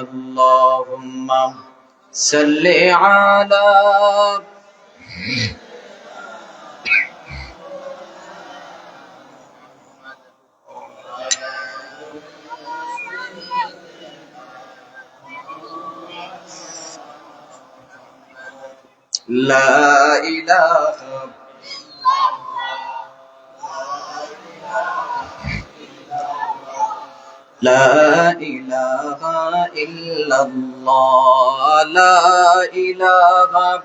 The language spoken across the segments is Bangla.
اللهم صل على لا إله لا إله إلا الله. لا إله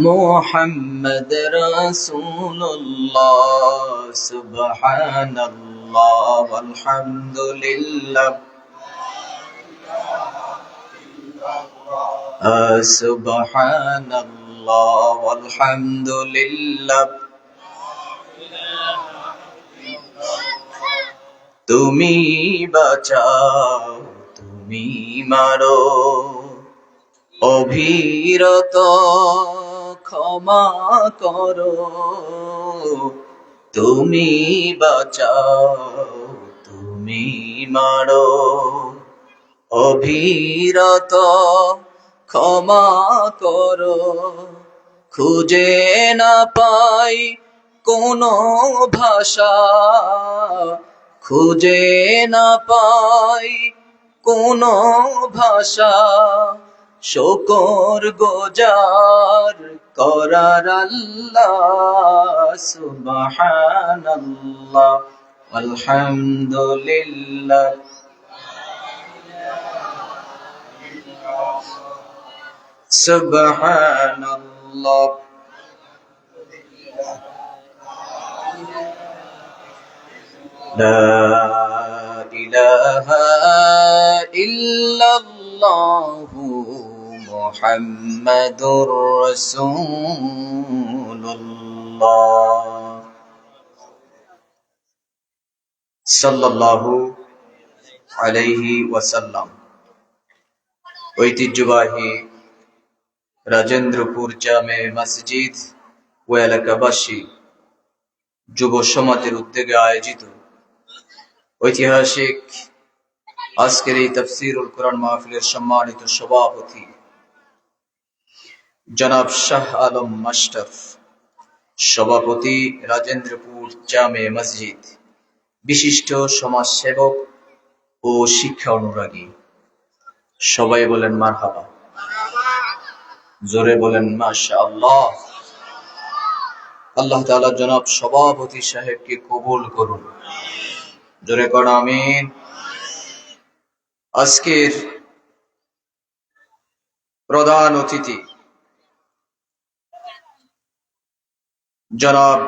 محمد رسول الله سبحان الله والحمد لله آه، سبحان الله والحمد لله তুমি বাঁচাও, তুমি মারো। অভিরত ক্ষমা করো, তুমি বাঁচাও, তুমি মারো। অভিরত ক্ষমা করো, খুঁজে না পাই কোনো ভাষা। খুঁজে না পাই কোনো ভাষা। শকর গোজার করার আল্লাহ আলহামদুলিল্লাহ। সুবহানাল্লাহ। لا إله إلا الله محمد رسول الله صلى الله عليه وسلم ঐতিহ্যবাহী রাজেন্দ্রপুর জামে মসজিদ ও এলাকাবাসী যুব সমাজের উদ্যোগে আয়োজিত ঐতিহাসিক আজকের এই তফসিরুল কোরআন মাহফিলের সম্মানিত সভাপতি জনাব শাহ আলম মাস্টার, সভাপতি রাজেন্দ্রপুর জামে মসজিদ, বিশিষ্ট সমাজ সেবক ও শিক্ষা অনুরাগী। সবাই বলেন মারহাবা। জোরে বলেন মাশা আল্লাহ আল্লাহ তাআলা জনাব সভাপতি সাহেবকে কবুল করুন। জোরে কর, আমিন। আজকের প্রধান অতিথি জনাব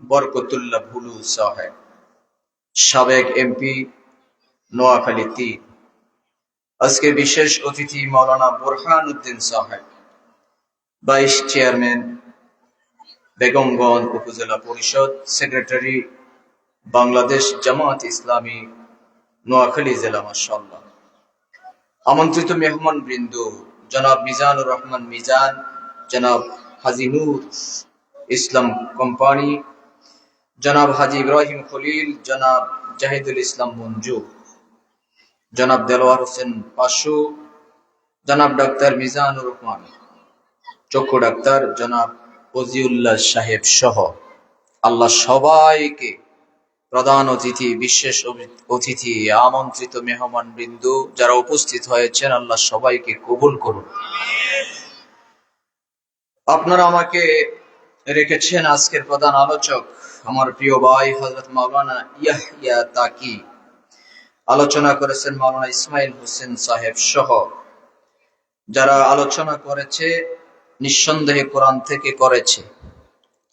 বরকতুল্লাহ ভুলু সাহেব, সাবেক এমপি, নোয়াখালী তিন। আজকের বিশেষ অতিথি মৌলানা বোরহান উদ্দিন সাহেব, ভাইস চেয়ারম্যান, বেগমগঞ্জ উপজেলা পরিষদ সেক্রেটারি বাংলাদেশ জামাত ইসলামী, নোয়াখালী জেলা মাসাল্লাহ আমন্ত্রিত মেহমান বৃন্দ, জনাব মিজানুর রহমান মিজান, জনাব হাজি ইসলাম কোম্পানি, জনাব হাজি ইব্রাহিম খলিল, জনাব জাহিদুল ইসলাম মঞ্জু, জনাব দেলোয়ার হোসেন পাশু, জনাব ডাক্তার মিজানুর রহমান, চক্ষু ডাক্তার জনাব ফজিউল্লাহ সাহেব সহ। আল্লাহ সবাইকে প্রধান অতিথি, বিশেষ অতিথি, আমন্ত্রিত মেহমান বিন্দু যারা উপস্থিত হয়েছেন, আল্লাহ সবাইকে কবুল করুন। আপনারা আমাকে রেখেছেন আজকের প্রধান আলোচক, আমার প্রিয় ভাই হজরত মাওলানা ইয়াহিয়া তাকি। আলোচনা করেছেন মাওলানা ইসমাইল হোসেন সাহেব সহ। যারা আলোচনা করেছে, নিঃসন্দেহে কোরআন থেকে করেছে।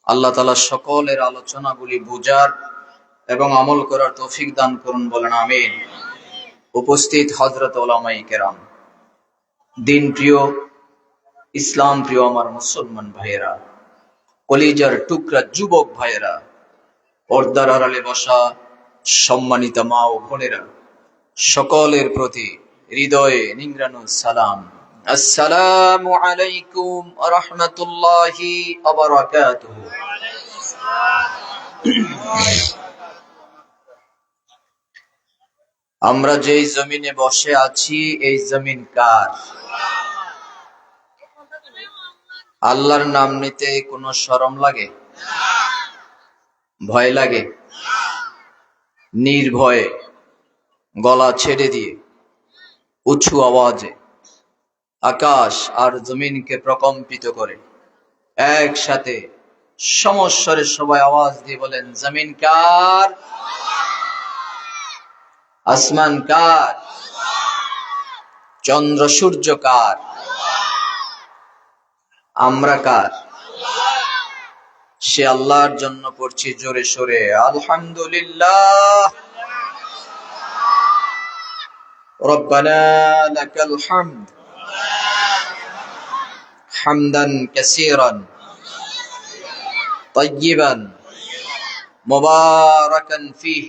আল্লাহ তালা সকলের আলোচনাগুলি বুঝার এবং আমল করার তৌফিক দান করুন বলেন, আমিন। উপস্থিত হজরত ওলামাই কেরাম। দিন প্রিয়, ইসলাম প্রিয় আমার মুসলমান ভাইয়েরা, কলিজার টুকরা যুবক ভাইয়েরা, পর্দার আড়ালে বসা সম্মানিত মা ও বোনেরা, সকলের প্রতি হৃদয়ে নিংরানু সালাম। আসসালামু আলাইকুম রহমতুল্লাহি আবরাকাতুহু আমরা যেই জমিনে বসে আছি, এই জমিন কার? আল্লাহর নাম নিতে কোনো শরম লাগে? ভয় লাগে? নির্ভয়ে? গলা ছেড়ে দিয়ে? উঁচু আওয়াজে? আকাশ আর জমিনকে প্রকম্পিত করে? একসাথে সমস্বরে সবাই আওয়াজ দিয়ে বলেন, জমিন কার? আসমান কার চন্দ্র সূর্য কার আমরা কার সে আল্লাহর জন্য পড়ছি জোরে সোরে আলহামদুলিল্লাহ ربنا لك الحمد حمدا كثيرا طيبا مباركا فيه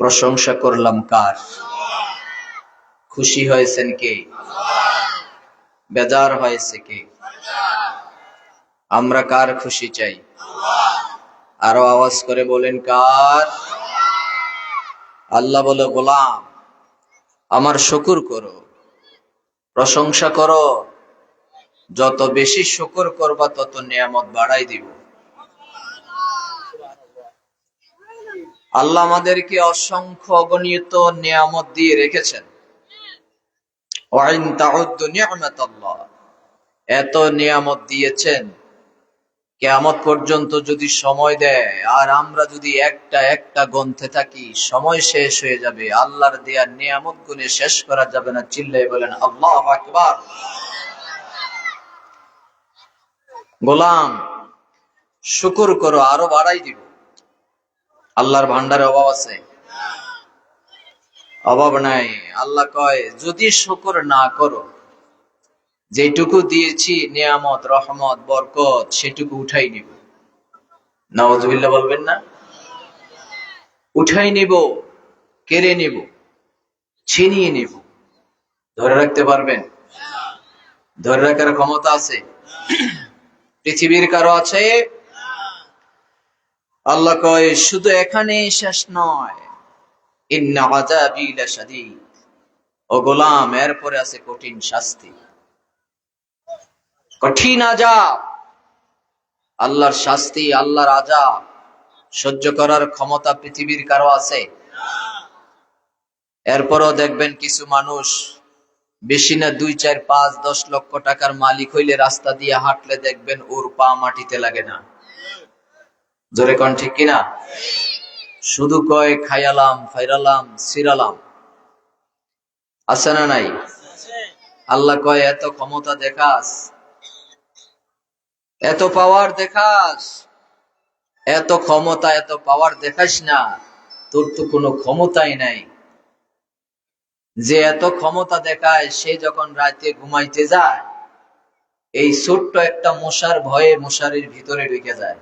প্রশংসা করলাম কার? খুশি হয়েছেন কে? বেজার হয়েছে কে? আমরা কার খুশি চাই? আরও আওয়াজ করে বলেন কার? আল্লাহ বলে, গোলাম, আমার শুকুর করো, প্রশংসা করো। যত বেশি শুকুর করবা, তত নিয়ামত বাড়াই দিব। আল্লাহ আমাদেরকে অসংখ্য অগণিত নিয়ামত দিয়ে রেখেছেন। এত নিয়ামত দিয়েছেন, কেয়ামত পর্যন্ত যদি সময় দেয়, আর আমরা যদি একটা একটা গন্থে থাকি, সময় শেষ হয়ে যাবে, আল্লাহর দেয়া নিয়ামত গুনে শেষ করা যাবে না চিল্লাই বলেন, আল্লাহ আকবার। গোলাম, শুকুর করো, আরও বাড়াই দিব। আল্লাহর ভান্ডারে অভাব আছে? অভাব নাই। আল্লাহ কয়, যদি শুকুর না করো যেটুকু দিয়েছি, নিয়ামত, রহমত, বরকত, সেটুকু উঠাই নিব। নওয়াজবিল্লা বলবেন না? উঠাই নিব, কেড়ে নিব, ছিনিয়ে নিব। ধরে রাখতে পারবেন? ধরে রাখার ক্ষমতা আছে? পৃথিবীর কারও আছে? আল্লাহ কয়, শুধু এখানে শেষ নয়। ও গোলাম, এরপরে আছে কঠিন শাস্তি। কঠিন আজাব আল্লাহর শাস্তি, আল্লাহর আজাব সহ্য করার ক্ষমতা পৃথিবীর কারও আছে? এরপরও দেখবেন কিছু মানুষ বেশি না দুই, চার, পাঁচ, দশ লক্ষ টাকার মালিক হইলে রাস্তা দিয়ে হাঁটলে দেখবেন ওর পা মাটিতে লাগে না। জোরে কন ঠিক কিনা? শুধু কয় খাইয়ালাম ফাইরালাম, সিরালাম। আছে না নাই? আল্লাহ কয়, এত ক্ষমতা দেখাস, এত পাওয়ার দেখাস, এত ক্ষমতা, এত পাওয়ার দেখাস না, তোর তো কোনো ক্ষমতাই নাই। যে এত ক্ষমতা দেখায়, সে যখন রাতে ঘুমাইতে যায়, এই ছোট্ট একটা মশার ভয়ে মশারির ভিতরে ঢুকে যায়।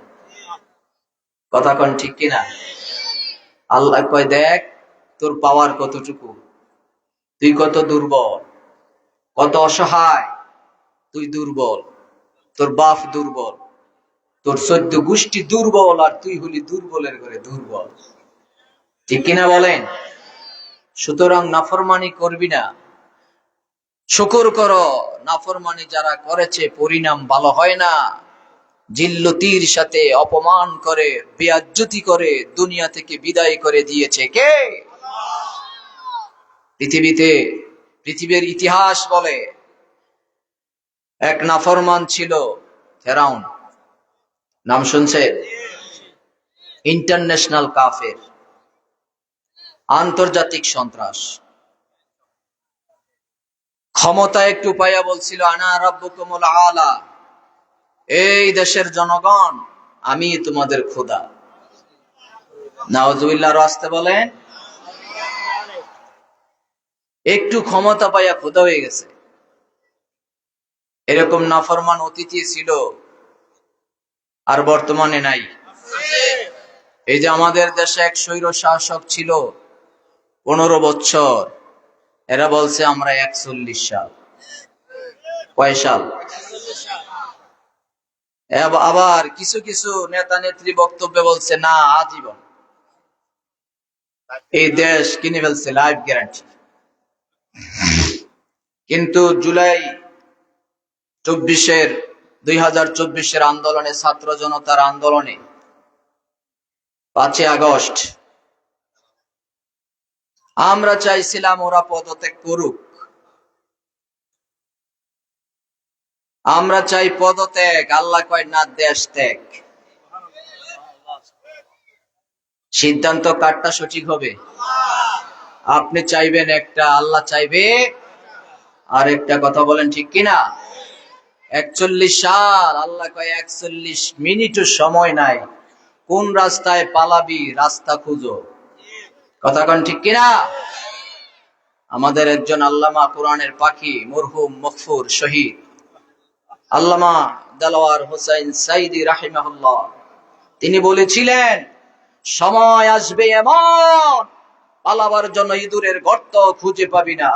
কথা কন ঠিক কিনা? আল্লাহ কয়, দেখ, তোর পাওয়ার কতটুকু? তুই কত দুর্বল, কত অসহায়, তুই দুর্বল, তোর বাপ দুর্বল, তোর সদ্য গোষ্ঠী দুর্বল আর তুই হলি দুর্বলের ঘরে দুর্বল। ঠিক কিনা বলেন? সুতরাং নাফরমানি করবি না। শুকুর করো, নাফরমানি যারা করেছে, পরিণাম ভালো হয় না। জিল্লতির সাথে অপমান করে, বেয়াজ্জতি করে দুনিয়া থেকে বিদায় করে দিয়েছে কে? পৃথিবীতে পৃথিবীর ইতিহাস বলে, এক নাফরমান ছিল ফেরাউন। নাম শুনছে ইন্টারন্যাশনাল কাফের। আন্তর্জাতিক সন্ত্রাস। ক্ষমতা একটু পাইয়া বলছিল, আনা রব্বুকুমুল আলা। এই দেশের জনগণ, আমি তোমাদের খোদা। নাওজুবিল্লাহ আসতে বলেন একটু ক্ষমতা পাইয়া খোদা হয়ে গেছে। এরকম নাফরমান অতিথি ছিল আর বর্তমানে নাই। এই যে আমাদের দেশে এক স্বৈর শাসক ছিল, পনেরো বছর, এরা বলছে আমরা একচল্লিশ সাল। কয় সাল? আবার কিছু কিছু নেতা নেত্রী বক্তব্যে বলছে, না, আজীবন। এই দেশ কিনে ফেলছে, লাইফ গ্যারান্টি। কিন্তু জুলাই চব্বিশের, দুই হাজার চব্বিশের আন্দোলনে, ছাত্র জনতার আন্দোলনে পাঁচই আগস্ট, আমরা চাইছিলাম ওরা পদত্যাগ করুক। আমরা চাই পদত্যাগ, আল্লাহ কয় না দেশ ত্যাগ। সিদ্ধান্ত কারটা সঠিক হবে? আপনি চাইবেন একটা, আল্লাহ চাইবে আর একটা কথা বলেন ঠিক কিনা? একচল্লিশ সাল, আল্লাহ কয় একচল্লিশ মিনিটও সময় নাই। কোন রাস্তায় পালাবি, রাস্তা খুঁজো। কথা কন ঠিক কিনা? আমাদের একজন আল্লামা কোরআনের পাখি, মরহুম মকফুর শহীদ। আল্লামা দালোয়ার হোসেন সাইদি রাহিমাহুল্লাহ। তিনি বলেছিলেন, সময় আসবে এমন, পালাবার জন্য ইঁদুরের গর্ত খুঁজে পাবি না।